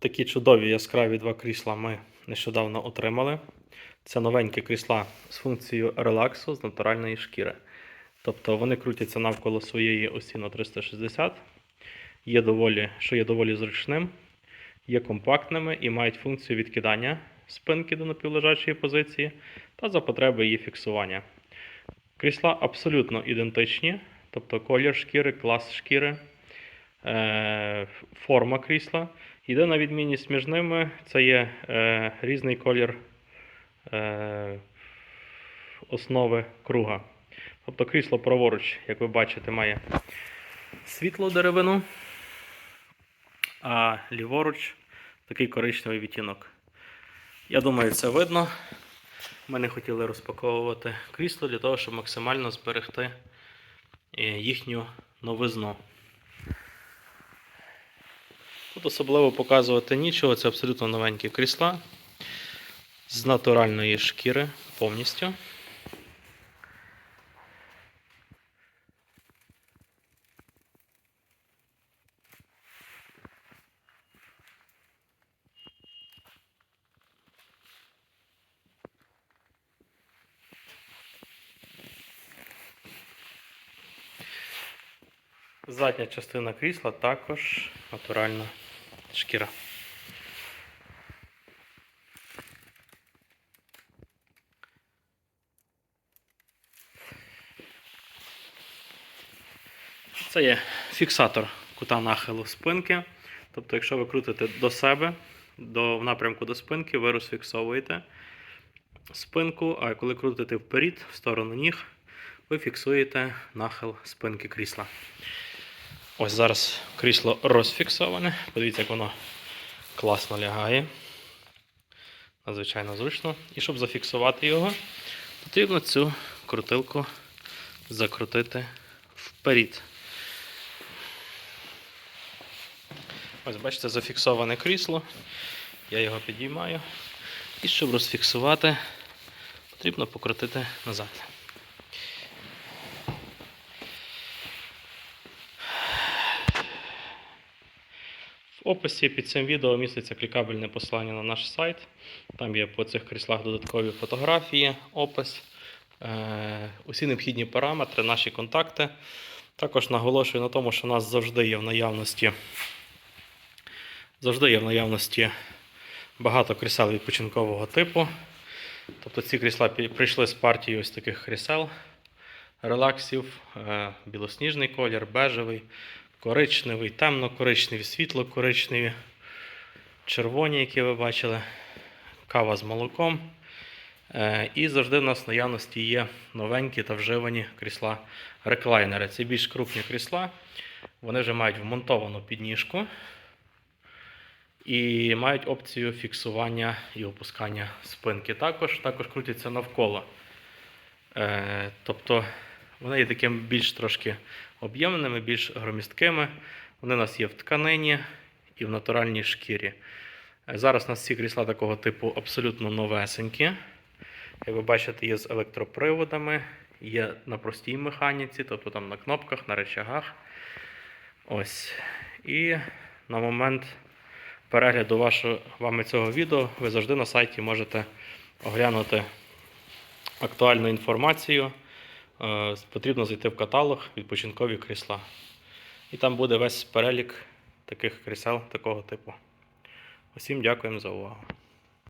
Такі чудові яскраві два крісла ми нещодавно отримали. Це новенькі крісла з функцією релаксу з натуральної шкіри. Тобто вони крутяться навколо своєї осі на 360, є доволі, що є доволі зручним, є компактними і мають функцію відкидання спинки до напівлежачої позиції та за потреби її фіксування. Крісла абсолютно ідентичні, тобто колір шкіри, клас шкіри, е, форма крісла. Єдина відмінність між ними це є е, різний колір е, основи круга. Тобто крісло праворуч, як ви бачите, має світлу деревину, а ліворуч такий коричневий відтінок. Я думаю, це видно. Ми не хотіли розпаковувати крісло для того, щоб максимально зберегти е, їхню новизну. Тут особливо показувати нічого, це абсолютно новенькі крісла з натуральної шкіри повністю. Задня частина крісла також натуральна шкіра. Це є фіксатор кута нахилу спинки. Тобто, якщо ви крутите до себе, до, в напрямку до спинки, ви розфіксовуєте спинку, а коли крутите вперед, в сторону ніг, ви фіксуєте нахил спинки крісла. Ось зараз крісло розфіксоване. Подивіться, як воно класно лягає. Надзвичайно зручно. І щоб зафіксувати його, потрібно цю крутилку закрутити вперед. Ось, бачите, зафіксоване крісло. Я його підіймаю. І щоб розфіксувати, потрібно покрутити назад. Описі під цим відео міститься клікабельне посилання на наш сайт. Там є по цих кріслах додаткові фотографії, опис, е, усі необхідні параметри, наші контакти. Також наголошую на тому, що у нас завжди є в наявності, завжди є в наявності багато крісел відпочинкового типу. Тобто ці крісла прийшли з партії ось таких крісел, релаксів, е, білосніжний колір, бежевий, коричневий, темно-коричневий, світло-коричневі, червоні, які ви бачили, кава з молоком. Е, І завжди в нас в наявності є новенькі та вживані крісла реклайнери. Це більш крупні крісла. Вони вже мають вмонтовану підніжку і мають опцію фіксування і опускання спинки. Також, також крутяться навколо. Е, тобто вони є такими більш трошки об'ємними, більш громісткими. Вони у нас є в тканині і в натуральній шкірі. Зараз у нас ці крісла такого типу абсолютно новесенькі. Як ви бачите, є з електроприводами, є на простій механіці, тобто там на кнопках, на речагах. Ось. І на момент перегляду вашого, вами цього відео ви завжди на сайті можете оглянути актуальну інформацію. Е, Потрібно зайти в каталог відпочинкові крісла. І там буде весь перелік таких крісел такого типу. Усім дякуємо за увагу.